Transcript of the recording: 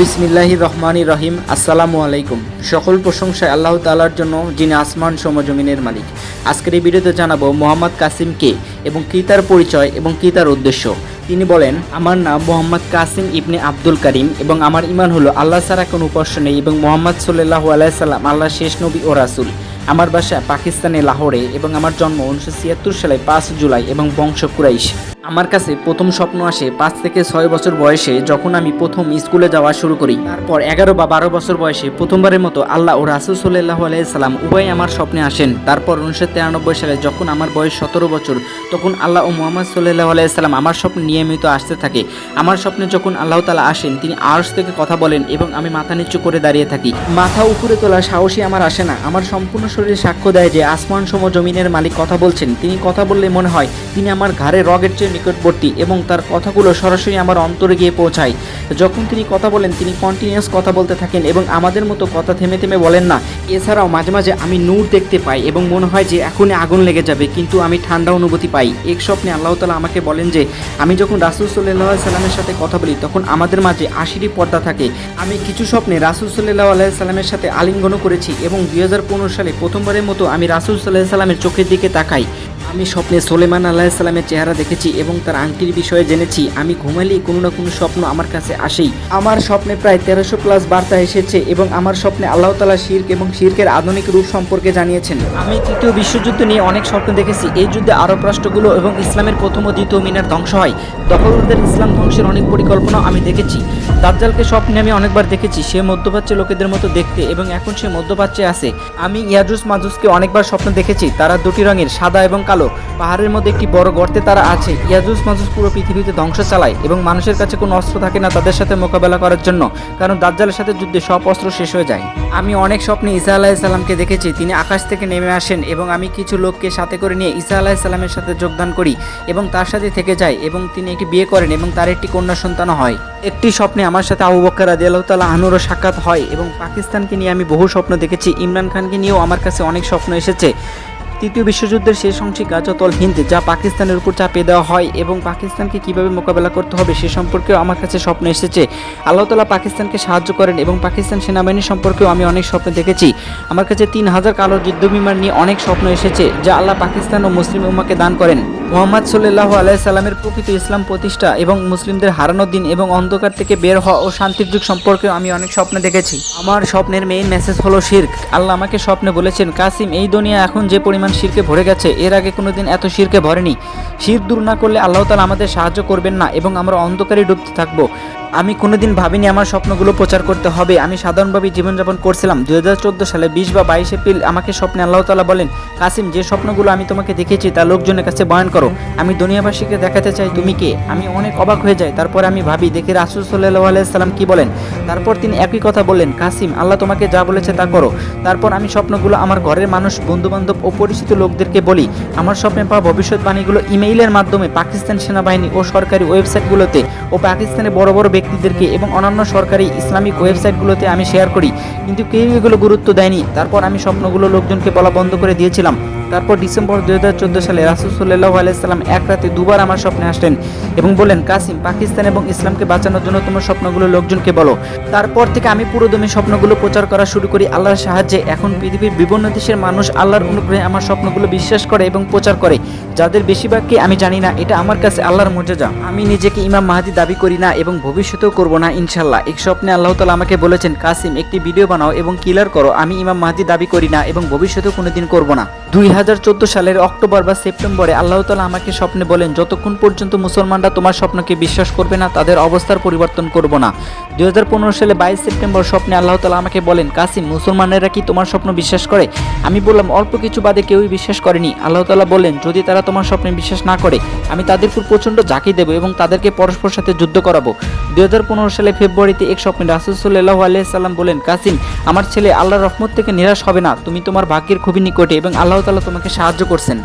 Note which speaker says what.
Speaker 1: বিসমিল্লাহি রহমানি রহিম, আসসালামু আলাইকুম। সকল প্রশংসায় আল্লাহ তালার জন্য যিনি আসমান সমজমিনের মালিক। আজকের এই ভিডিওতে জানাব মোহাম্মদ কাসিম কে এবং কী তার পরিচয় এবং কী তার উদ্দেশ্য। তিনি বলেন, আমার নাম মোহাম্মদ কাসিম ইবনে আব্দুল করিম এবং আমার ইমান হলো আল্লাহ ছাড়া কোনো উপাস্য নেই এবং মোহাম্মদ সাল্লাহ আলাইসাল্লাম আল্লাহ শেষ নবী ও রাসুল। আমার বাসা পাকিস্তানে লাহোরে এবং আমার জন্ম উনিশশো ছিয়াত্তর সালে পাঁচ জুলাই এবং বংশ কুরাইশ। আমার কাছে প্রথম স্বপ্ন আসে পাঁচ থেকে ছয় বছর বয়সে যখন আমি প্রথম স্কুলে যাওয়া শুরু করি। তারপর এগারো বা বারো বছর বয়সে প্রথমবারের মতো আল্লাহ ও রাসুল সাল্লাহ আলাইসাল্লাম উভয় আমার স্বপ্নে আসেন। তারপর উনিশশো তিরানব্বই সালে যখন আমার বয়স সতেরো বছর, তখন আল্লাহ ও মোহাম্মদ সাল্লাহ আলাইসাল্লাম আমার স্বপ্নে নিয়মিত আসতে থাকে। আমার স্বপ্নে যখন আল্লাহ তালা আসেন, তিনি আর্স থেকে কথা বলেন এবং আমি মাথা নিচু করে দাঁড়িয়ে থাকি। মাথা উপরে তোলা সাহসী আমার আসে না। আমার সম্পূর্ণ শরীরে সাক্ষ্য দেয় যে আসমান সম জমিনের মালিক কথা বলছেন। তিনি কথা বললে মনে হয় তিনি আমার ঘাড়ে রগের চেয়ে নিকটবর্তী এবং তার কথাগুলো সরাসরি আমার অন্তরে গিয়ে পৌঁছায়। যখন তিনি কথা বলেন, তিনি কন্টিনিউয়াস কথা বলতে থাকেন এবং আমাদের মতো কথা থেমে থেমে বলেন না। এছাড়াও মাঝে মাঝে আমি নূর দেখতে পাই এবং মনে হয় যে এখনই আগুন লেগে যাবে, কিন্তু আমি ঠান্ডা অনুভূতি পাই। এক স্বপ্নে আল্লাহ তালা আমাকে বলেন যে, আমি যখন রাসুল সাল্লাহ সাল্লামের সাথে কথা বলি, তখন আমাদের মাঝে আশিটি পর্দা থাকে। আমি কিছু স্বপ্নে রাসুল সাল্লাহ আল্লাহ সাল্লামের সাথে আলিঙ্গনও করেছি এবং দুই হাজার পনেরো সালে প্রথমবারের মতো আমি রাসুল সাল্লাহ সাল্লামের চোখের দিকে তাকাই। আমি স্বপ্নে সোলেমান আল্লাহ সাল্লামের চেহারা দেখেছি এবং তার আংটির বিষয়ে জেনেছি। আমি ঘুমালেই কোনো না কোনো স্বপ্ন আমার কাছে আসেই। আমার স্বপ্নে প্রায় তেরোশো প্লাস বার্তা এসেছে এবং আমার স্বপ্নে আল্লাহ তালা শির্ক এবং শির্কের আধুনিক রূপ সম্পর্কে জানিয়েছেন। আমি তৃতীয় বিশ্বযুদ্ধ নিয়ে অনেক স্বপ্ন দেখেছি। এই যুদ্ধে আরব রাষ্ট্রগুলো এবং ইসলামের প্রথম ও দ্বিতীয় মিনার ধ্বংস হয়। দখলদারদের ইসলাম ধ্বংসের অনেক পরিকল্পনা আমি দেখেছি। দাজ্জালকে স্বপ্নে আমি অনেকবার দেখেছি। সে মধ্যপ্রাচ্যের লোকেদের মতো দেখতে এবং এখন সে মধ্যপ্রাচ্যে আছে। আমি ইয়াজুস মাজুসকে অনেকবার স্বপ্ন দেখেছি। তারা দুটি রঙের, সাদা এবং কালো। পাহাড়ের মধ্যে একটি বড় গর্তে তারা আছে। ইয়াজুস মাজুস পুরো পৃথিবীতে ধ্বংস চালায় এবং মানুষের কাছে কোনো অস্ত্র থাকে না তাদের সাথে মোকাবেলা করার জন্য, কারণ দাজ্জালের সাথে যুদ্ধে সব অস্ত্র শেষ হয়ে যায়। আমি অনেক স্বপ্নে ঈসা আলাহিসাল্লামকে দেখেছি। তিনি আকাশ থেকে নেমে আসেন এবং আমি কিছু লোককে সাথে করে নিয়ে ঈসা আলাহিসাল্লামের সাথে যোগদান করি এবং তার সাথে থেকে যাই এবং তিনি একটি বিয়ে করেন এবং তার একটি কন্যা সন্তানও হয়। একটি স্বপ্নে আমার সাথে আবু বক্কর রাজি আল্লাহ তালা আনুরও সাক্ষাৎ হয় এবং পাকিস্তানকে নিয়ে আমি বহু স্বপ্ন দেখেছি। ইমরান খানকে নিয়েও আমার কাছে অনেক স্বপ্ন এসেছে। তৃতীয় বিশ্বযুদ্ধের শেষ অংশে গাজাতল হিন্দ, যা পাকিস্তানের উপর চাপিয়ে দেওয়া হয় এবং পাকিস্তানকে কীভাবে মোকাবেলা করতে হবে সে সম্পর্কেও আমার কাছে স্বপ্ন এসেছে। আল্লাহ তালা পাকিস্তানকে সাহায্য করেন এবং পাকিস্তান সেনাবাহিনী সম্পর্কেও আমি অনেক স্বপ্ন দেখেছি। আমার কাছে তিন হাজার কালো যুদ্ধ বিমান নিয়ে অনেক স্বপ্ন এসেছে, যা আল্লাহ পাকিস্তান ও মুসলিম উম্মাকে দান করেন। মোহাম্মদ সাল্লাহ আলাইসাল্লামের প্রকৃত ইসলাম প্রতিষ্ঠা এবং মুসলিমদের হারানোর দিন এবং অন্ধকার থেকে বের হওয়া ও শান্তির যুগ সম্পর্কে আমি অনেক স্বপ্ন দেখেছি। আমার স্বপ্নের মেইন মেসেজ হলো শির্ক আল্লাহ আমাকে স্বপ্নে বলেছেন, কাসিম, এই দুনিয়া এখন যে পরিমাণ শিরকে ভরে গেছে, এর আগে কোনো দিন এত শিরকে ভরেনি। শির দূর না করলে আল্লাহ তালা আমাদের সাহায্য করবেন না এবং আমরা অন্ধকারে ডুবতে থাকব। আমি কোনোদিন ভাবিনি আমার স্বপ্নগুলো প্রচার করতে হবে। আমি সাধারণভাবে জীবনযাপন করছিলাম। দু হাজার চোদ্দ সালে বিশ বা বাইশ এপ্রিল আমাকে স্বপ্নে আল্লাহ তালা বলেন, কাসিম, যে স্বপ্নগুলো আমি তোমাকে দেখেছি তা লোকজনের কাছে বয়ান করো। আমি দুনিয়াবাসীকে দেখাতে চাই, তুমি কে? আমি অনেক অবাক হয়ে যাই। তারপর আমি ভাবি, দেখি রাসুল সাল্লাহ আলাইসাল্লাম কি বলেন? তারপর তিনি একই কথা বললেন, কাসিম, আল্লাহ তোমাকে যা বলেছে তা করো। তারপর আমি স্বপ্নগুলো আমার ঘরের মানুষ, বন্ধুবান্ধব ও পরিচিত লোকদেরকে বলি, আমার স্বপ্নে পাওয়া ভবিষ্যৎবাণীগুলো ইমেইলের মাধ্যমে পাকিস্তান সেনাবাহিনী ও সরকারি ওয়েবসাইটগুলোতে ও পাকিস্তানের বড় বড় ব্যক্তিদেরকে এবং অন্যান্য সরকারি ইসলামিক ওয়েবসাইটগুলোতে আমি শেয়ার করি। কিন্তু কেউ এগুলো গুরুত্ব দেয়নি। তারপর আমি স্বপ্নগুলো লোকজনকে বলা বন্ধ করে দিয়েছিলাম। তারপর ডিসেম্বর দুই হাজার চোদ্দ সালে রাসুল সাল্লাহ আলাইসাল্লাম এক রাতে দুবার আমার স্বপ্নে আসলেন এবং বলেন কাসিম, পাকিস্তান এবং ইসলামকে বাঁচানোর জন্য তোমার স্বপ্নগুলো লোকজনকে বলো। তারপর থেকে আমি পুরোদমে স্বপ্নগুলো প্রচার করা শুরু করি আল্লাহর সাহায্যে। এখন পৃথিবীর বিভিন্ন দেশের মানুষ আল্লাহর অনুগ্রহে আমার স্বপ্নগুলো বিশ্বাস করে এবং প্রচার করে। যাদের বেশিরভাগকে আমি জানি না, এটা আমার কাছে আল্লাহর মর্যাদা। আমি নিজেকে ইমাম মাহাদি দাবি করি না এবং ভবিষ্যতেও করব না ইনশাল্লাহ এক স্বপ্নে আল্লাহ তালা আমাকে বলেছেন, কাসিম, একটি ভিডিও বানাও এবং কিলার করো। আমি ইমাম মাহাদি দাবি করি না এবং ভবিষ্যতেও কোনোদিন করব না। দুই হাজার চোদ্দ সালের অক্টোবর বা সেপ্টেম্বরে আল্লাহ তালা আমাকে স্বপ্নে বলেন, যতক্ষণ পর্যন্ত মুসলমানরা তোমার স্বপ্নকে বিশ্বাস করবে না, তাদের অবস্থার পরিবর্তন করব না। দুই হাজার পনেরো সালে বাইশ সেপ্টেম্বর স্বপ্নে আল্লাহ তালা আমাকে বলেন, কাসিম, মুসলমানেরা কি তোমার স্বপ্ন বিশ্বাস করে? আমি বললাম, অল্প কিছু বাদে কেউই বিশ্বাস করেনি। আল্লাহ তালা বললেন যদি তারা তোমার স্বপ্নে বিশ্বাস না করে, আমি তাদের উপর প্রচণ্ড ঝাঁকি দেবো এবং তাদেরকে পরস্পর সাথে যুদ্ধ করাবো। দুই হাজার পনেরো সালে ফেব্রুয়ারিতে এক স্বপ্নে রাসুল সাল্লাহ আলিয়াল্লাম বলেন, কাসিম, আমার ছেলে আল্লাহর রহমত থেকে নিরাশ হবে না। তুমি তোমার ভাগ্যের খুবই নিকটে এবং আল্লাহ তালা তোমাকে সাহায্য করছেন।